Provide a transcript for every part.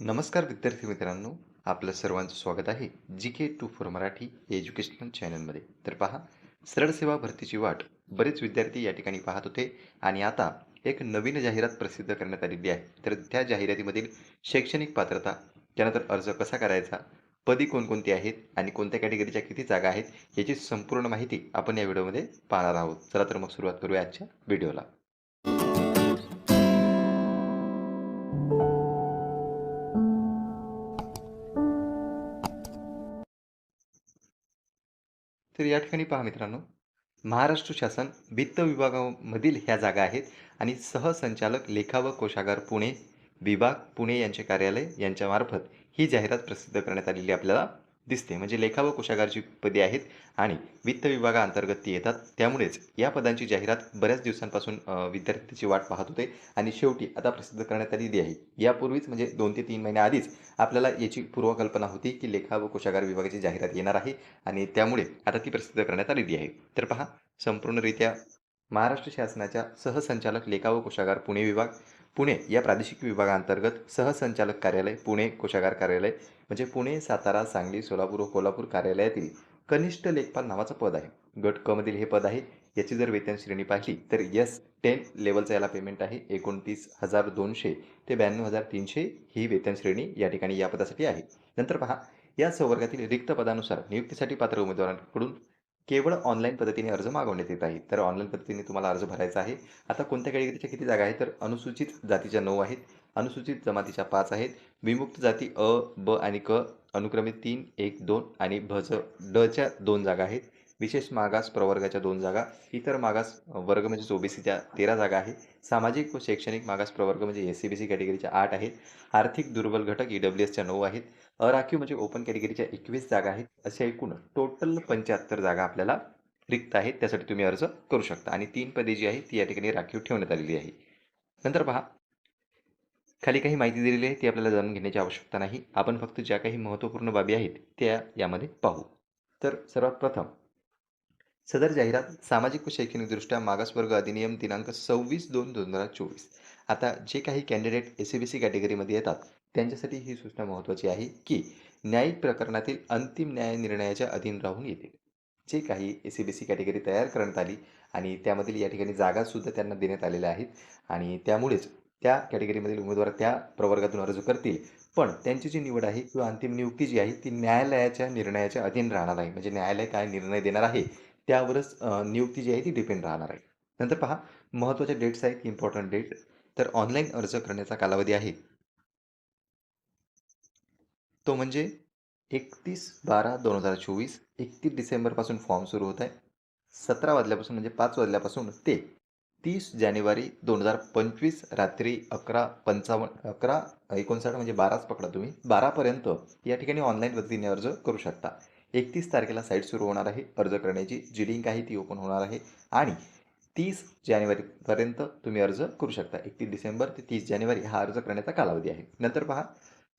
नमस्कार विद्यार्थी मित्रांनो आपलं सर्वांचं स्वागत आहे G K two four Marathi educational चॅनलमध्ये. तर पहा सरळ सेवा भरतीची वाट बरेच विद्यार्थी या ठिकाणी पाहत होते आणि आता एक नवीन जाहिरात प्रसिद्ध करण्यात आलेली आहे. तर त्या जाहिरातीमधील शैक्षणिक पात्रता त्यानंतर अर्ज कसा करायचा पदी कोणकोणती आहेत आणि कोणत्या कॅटेगरीच्या किती जागा आहेत याची संपूर्ण माहिती आपण या व्हिडिओमध्ये पाहणार आहोत. चला तर मग सुरुवात करूया आजच्या व्हिडिओला. तर या ठिकाणी पहा मित्रांनो महाराष्ट्र शासन वित्त विभागामधील ह्या जागा आहेत आणि सहसंचालक लेखा व कोशागार पुणे विभाग पुणे यांचे कार्यालय यांच्यामार्फत ही जाहिरात प्रसिद्ध करण्यात आलेली आपल्याला. दिसते. म्हणजे लेखा व कोशागारची पदे आहेत आणि वित्त विभागाअंतर्गत ती येतात. त्यामुळेच या पदांची जाहिरात बऱ्याच दिवसांपासून विद्यार्थ्यांची वाट पाहत होते आणि शेवटी आता प्रसिद्ध करण्यात आलेली आहे. यापूर्वीच म्हणजे दोन ते तीन महिन्याआधीच आपल्याला याची पूर्वकल्पना होती की लेखा व कोशागार विभागाची जाहिरात येणार आहे आणि त्यामुळे आता ती प्रसिद्ध करण्यात आलेली आहे. तर पहा संपूर्णरित्या महाराष्ट्र शासनाच्या सहसंचालक लेखा व कोशागार पुणे विभाग पुणे या प्रादेशिक विभागांतर्गत सहसंचालक कार्यालय पुणे कोशागार कार्यालय म्हणजे पुणे सातारा सांगली सोलापूर व कोल्हापूर कार्यालयातील कनिष्ठ लेखपाल नावाचं पद आहे. गट क मधील हे पद आहे. याची जर वेतन श्रेणी पाहिली तर यस टेन लेवलचं याला पेमेंट आहे. एकोणतीस हजार दोनशे ते ब्याण्णव हजार तीनशे ही वेतन श्रेणी या ठिकाणी या पदासाठी आहे. नंतर पहा या संवर्गातील रिक्त पदानुसार नियुक्तीसाठी पात्र उमेदवारांकडून केवळ ऑनलाईन पद्धतीने अर्ज मागवण्यात येत आहे तर ऑनलाईन पद्धतीने तुम्हाला अर्ज भरायचा आहे. आता कोणत्या कॅटेगरीच्या किती जागा आहेत? तर अनुसूचित जातीच्या नऊ आहेत. अनुसूचित जमातीच्या पाच आहेत. विमुक्त जाती अ ब आणि क अनुक्रमे तीन एक दोन आणि भज डच्या दोन जागा आहेत. विशेष मागास प्रवर्गाच्या दोन जागा इतर मागास वर्ग म्हणजे ओबीसीच्या तेरा जागा आहे. सामाजिक व शैक्षणिक मागास प्रवर्ग म्हणजे एस सी बी सी कॅटेगरीच्या आठ आहेत. आर्थिक दुर्बल घटक ई डब्ल्यू एसच्या नऊ आहेत. अराखीव म्हणजे ओपन कॅटेगरीच्या एकवीस जागा आहेत. अशा एकूण टोटल पंच्याहत्तर जागा आपल्याला रिक्त आहेत. त्यासाठी तुम्ही अर्ज करू शकता. आणि तीन पदे जी आहे ती या ठिकाणी राखीव ठेवण्यात आलेली आहे. नंतर पहा. खाली काही माहिती दिलेली आहे ती आपल्याला जाणून घेण्याची आवश्यकता नाही. आपण फक्त ज्या काही महत्त्वपूर्ण बाबी आहेत त्या यामध्ये पाहू. तर सर्वात प्रथम सदर जाहिरात सामाजिक व शैक्षणिकदृष्ट्या मागासवर्ग अधिनियम दिनांक सव्वीस दोन दोन हजार चोवीस. आता जे काही candidate S C B C कॅटेगरीमध्ये येतात त्यांच्यासाठी ही सूचना महत्त्वाची आहे की न्यायिक प्रकरणातील अंतिम न्याय निर्णयाच्या अधीन राहून येतील. जे काही S C B C category तयार करण्यात आली आणि त्यामधील या ठिकाणी जागासुद्धा त्यांना देण्यात आलेल्या आहेत आणि त्यामुळेच त्या कॅटेगरीमधील उमेदवार त्या प्रवर्गातून अर्ज करतील. पण त्यांची जी निवड आहे किंवा अंतिम नियुक्ती जी आहे ती न्यायालयाच्या निर्णयाच्या अधीन राहणार आहे म्हणजे न्यायालय काय निर्णय देणार आहे त्यावरच नियुक्ती जी आहे ती डिपेंड राहणार आहे. नंतर पहा महत्त्वाच्या डेट्स आहेत इम्पॉर्टंट डेट तर ऑनलाईन अर्ज करण्याचा कालावधी आहे. तो म्हणजे एकतीस बारा दोन हजार चोवीस एकतीस डिसेंबरपासून फॉर्म सुरू होत आहे. सतरा वाजल्यापासून म्हणजे पाच वाजल्यापासून ते तीस जानेवारी दोन हजार पंचवीस रात्री अकरा पंचावन्न अकरा एकोणसाठ म्हणजे बाराच पकडा तुम्ही. बारापर्यंत या ठिकाणी ऑनलाईन पद्धतीने अर्ज करू शकता. एकतीस तारखेला साईट सुरू होणार आहे. अर्ज करण्याची जी लिंक आहे ती ओपन होणार आहे. आणि तीस जानेवारीपर्यंत तुम्ही अर्ज करू शकता. एकतीस डिसेंबर ते तीस जानेवारी हा अर्ज करण्याचा कालावधी आहे. नंतर पहा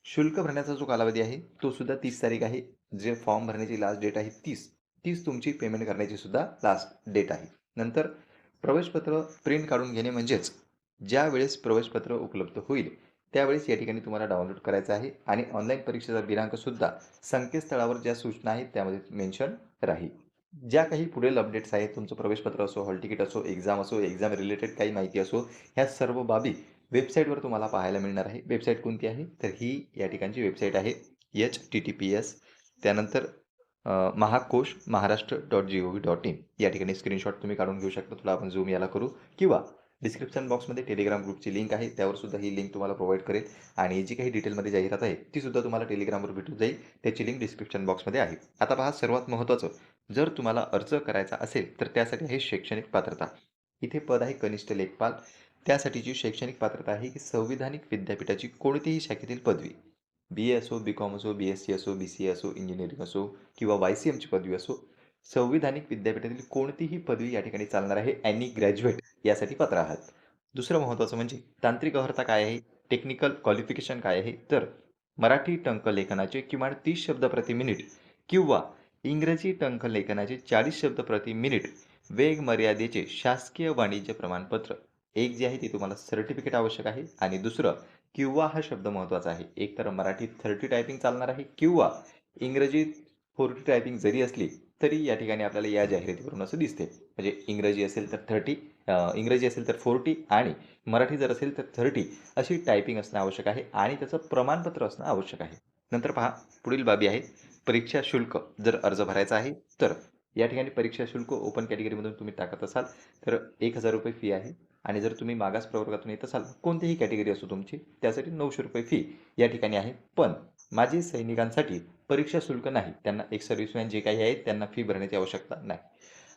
शुल्क भरण्याचा जो कालावधी आहे तो सुद्धा तीस तारीख आहे. जे फॉर्म भरण्याची लास्ट डेट आहे तीस. तीस तुमची पेमेंट करण्याची सुद्धा लास्ट डेट आहे. नंतर प्रवेशपत्र प्रिंट काढून घेणे म्हणजेच ज्या वेळेस प्रवेशपत्र उपलब्ध होईल त्यावेळेस या ठिकाणी तुम्हाला डाउनलोड करायचं आहे आणि ऑनलाईन परीक्षेचा दिनांकसुद्धा संकेतस्थळावर ज्या सूचना आहेत त्यामध्ये मेन्शन राहील. ज्या काही पुढील अपडेट्स आहेत तुमचं प्रवेशपत्र असो हॉल तिकीट असो एक्झाम असो एक्झाम रिलेटेड काही माहिती असो ह्या सर्व बाबी वेबसाईटवर तुम्हाला पाहायला मिळणार आहे. वेबसाईट कोणती आहे? तर ही या ठिकाणची वेबसाईट आहे H T T P S त्यानंतर Mahakosh Maharashtra dot G O V dot in या ठिकाणी स्क्रीनशॉट तुम्ही काढून घेऊ शकता. तुला आपण झूम याला करू. किंवा डिस्क्रिप्शन बॉक्समध्ये टेलिग्राम ग्रुपची लिंक आहे. त्यावर सुद्धा ही लिंक तुम्हाला प्रोव्हाइड करेल. आणि जी काही डिटेलमध्ये जाहिरात आहे ती सुद्धा तुम्हाला टेलिग्रामवर भेटून जाईल. त्याची लिंक डिस्क्रिप्शन बॉक्समध्ये आहे. आता पहा सर्वात महत्त्वाचं जर तुम्हाला अर्ज करायचा असेल तर त्यासाठी आहे शैक्षणिक पात्रता. इथे पद आहे कनिष्ठ लेखपाल. त्यासाठीची शैक्षणिक पात्रता आहे की संविधानिक विद्यापीठाची कोणतीही शाखेतील पदवी. बी ए असो बी कॉम असो बी एस सी असो बी सी ए असो इंजिनिअरिंग असो किंवा वाय सी एमची पदवी असो संविधानिक विद्यापीठातील कोणतीही पदवी या ठिकाणी चालणार आहे. ॲनी ग्रॅज्युएट यासाठी पात्र आहात. दुसरं महत्त्वाचं म्हणजे तांत्रिक अर्हता काय आहे? टेक्निकल क्वालिफिकेशन काय आहे? तर मराठी टंकलेखनाचे किमान तीस शब्द प्रति मिनिट किंवा इंग्रजी टंकलेखनाचे चाळीस शब्द प्रति मिनिट वेग मर्यादेचे शासकीय वाणिज्य प्रमाणपत्र. एक जे आहे ते तुम्हाला सर्टिफिकेट आवश्यक आहे. आणि दुसरं किंवा हा शब्द महत्त्वाचा आहे. एकतर मराठी थर्टी टायपिंग चालणार आहे किंवा इंग्रजीत फोर्टी टायपिंग जरी असली तरी या ठिकाणी आपल्याला या जाहिरातीवरून असं दिसते म्हणजे इंग्रजी असेल तर थर्टी इंग्रजी असेल तर फोर्टी आणि मराठी जर असेल तर थर्टी अशी टायपिंग असणं आवश्यक आहे आणि त्याचं प्रमाणपत्र असणं आवश्यक आहे. नंतर पहा पुढील बाबी आहे. परीक्षा शुल्क जर अर्ज भरायचा आहे तर या ठिकाणी परीक्षा शुल्क ओपन कॅटेगरीमधून तुम्ही टाकत असाल तर एक हजार रुपये फी आहे. आणि जर तुम्ही मागास प्रवर्गातून येत असाल कोणतीही कॅटेगरी असो तुमची त्यासाठी नऊशे रुपये फी या ठिकाणी आहे. पण माजी सैनिकांसाठी परीक्षा शुल्क नाही. त्यांना एक सर्व्हिसमॅन जे काही आहेत त्यांना फी भरण्याची आवश्यकता नाही.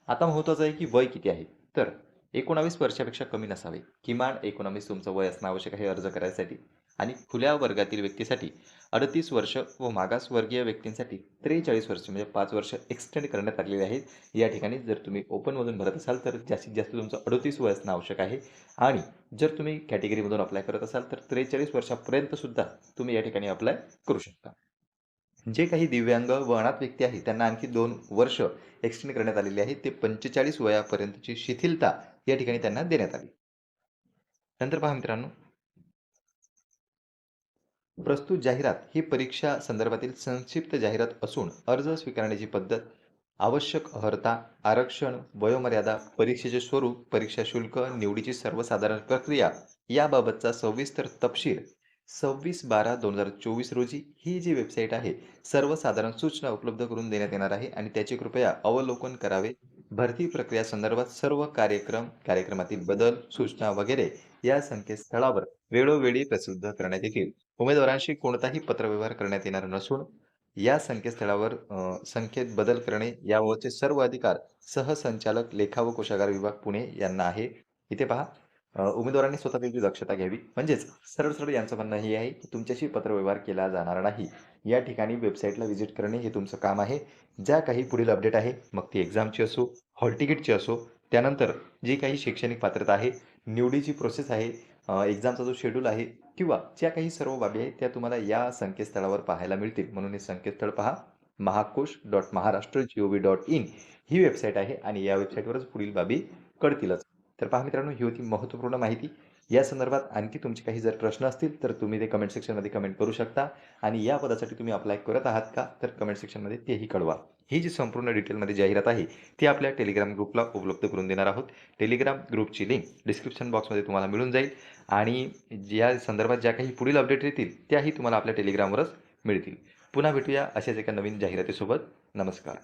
आता महत्त्वाचं आहे की वय किती आहे. तर एकोणावीस वर्षापेक्षा कमी नसावे. किमान एकोणावीस तुमचं वय असणं आवश्यक आहे अर्ज करायसाठी. आणि खुल्या वर्गातील व्यक्तीसाठी अडतीस वर्ष व मागासवर्गीय व्यक्तींसाठी त्रेचाळीस वर्ष म्हणजे पाच वर्ष एक्सटेंड करण्यात आलेले आहेत. या ठिकाणी जर तुम्ही ओपनमधून भरत असाल तर जास्तीत जास्त तुमचं अडतीस वय असणं आवश्यक आहे. आणि जर तुम्ही कॅटेगरीमधून अप्लाय करत असाल तर त्रेचाळीस वर्षापर्यंतसुद्धा तुम्ही या ठिकाणी अप्लाय करू शकता. जे काही दिव्यांग व अनाथ व्यक्ती आहेत त्यांना आणखी दोन वर्ष एक्सटेंड करण्यात आलेली आहे. ते पंचेचाळीस वयापर्यंतची शिथिलता या ठिकाणी त्यांना देण्यात आली. नंतर पहा मित्रांनो. प्रस्तुत जाहिरात ही परीक्षा संदर्भातील संक्षिप्त जाहिरात असून अर्ज स्वीकारण्याची पद्धत आवश्यक अर्हता आरक्षण वयोमर्यादा परीक्षेचे स्वरूप परीक्षा शुल्क निवडीची सर्वसाधारण प्रक्रिया याबाबतचा सविस्तर तपशील सव्वीस बारा दोन हजार चोवीस रोजी ही जी वेबसाईट आहे सर्वसाधारण सूचना उपलब्ध करून देण्यात येणार आहे आणि त्याचे कृपया अवलोकन करावे. भरती प्रक्रिया संदर्भात सर्व कार्यक्रम कार्यक्रमातील बदल सूचना वगैरे या संकेतस्थळावर वेळोवेळी प्रसिद्ध करण्यात येतील. उमेदवारांशी कोणताही पत्रव्यवहार करण्यात येणार नसून या संकेतस्थळावर अ, संख्येत बदल करणे याबाबतचे सर्व अधिकार सहसंचालक लेखा व कोशागार विभाग पुणे यांना आहे. इथे पहा उमेदवारांनी स्वतः दक्षता घ्यावी म्हणजेच सरळ सरळ यांचं म्हणणं हे आहे की तुमच्याशी पत्रव्यवहार केला जाणार नाही. या ठिकाणी वेबसाईटला व्हिजिट करणे हे तुमचं काम आहे. ज्या काही पुढील अपडेट आहे मग ती एक्झामची असो हॉल तिकीटची असो त्यानंतर जी काही शैक्षणिक पात्रता आहे निवडीची प्रोसेस आहे एक्झामचा जो शेड्यूल आहे किंवा ज्या काही सर्व बाबी आहेत त्या तुम्हाला या संकेतस्थळावर पाहायला मिळतील. म्हणून हे संकेतस्थळ पहा Mahakosh dot Maharashtra G O V dot in he website आहे आणि या वेबसाईटवरच पुढील बाबी कळतीलच. तर पहा मित्रांनो ही होती महत्त्वपूर्ण माहिती. या संदर्भात आणखी तुमचे काही जर प्रश्न असतील तर तुम्ही ते कमेंट सेक्शनमध्ये कमेंट करू शकता. आणि या पदासाठी तुम्ही अप्लाय करत आहात का तर कमेंट सेक्शनमध्ये तेही कळवा. ही जी संपूर्ण डिटेलमध्ये जाहिरात आहे ती आपल्या टेलिग्राम ग्रुपला उपलब्ध करून देणार आहोत. टेलिग्राम ग्रुपची लिंक डिस्क्रिप्शन बॉक्समध्ये तुम्हाला मिळून जाईल. आणि या संदर्भात ज्या काही पुढील अपडेट येतील त्याही तुम्हाला आपल्या टेलिग्रामवरच मिळतील. पुन्हा भेटूया अशाच एका नवीन जाहिरातीसोबत. नमस्कार.